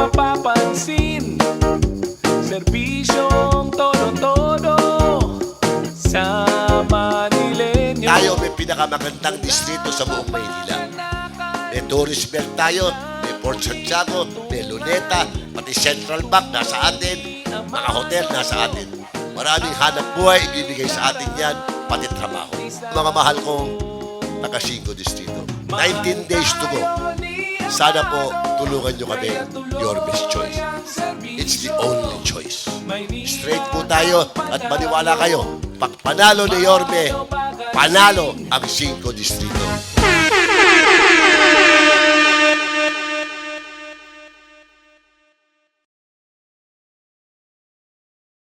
mapapansin. Serbisyong todo-todo Sa Manilenyo Tayo may pinakamagandang distrito sa buong Maynila. May tourist belt tayo May Port Santiago May Luneta Pati Central Bank nasa atin Mga hotel nasa atin. Maraming hanap buhay ibibigay sa atin yan Pati trabaho. Mga mahal kong taga Distrito 19 days to go. Sana po tulungan nyo kami, your best choice. It's the only choice. Straight po tayo at maniwala kayo. Pag panalo ni Yorme, panalo ang 5 distrito.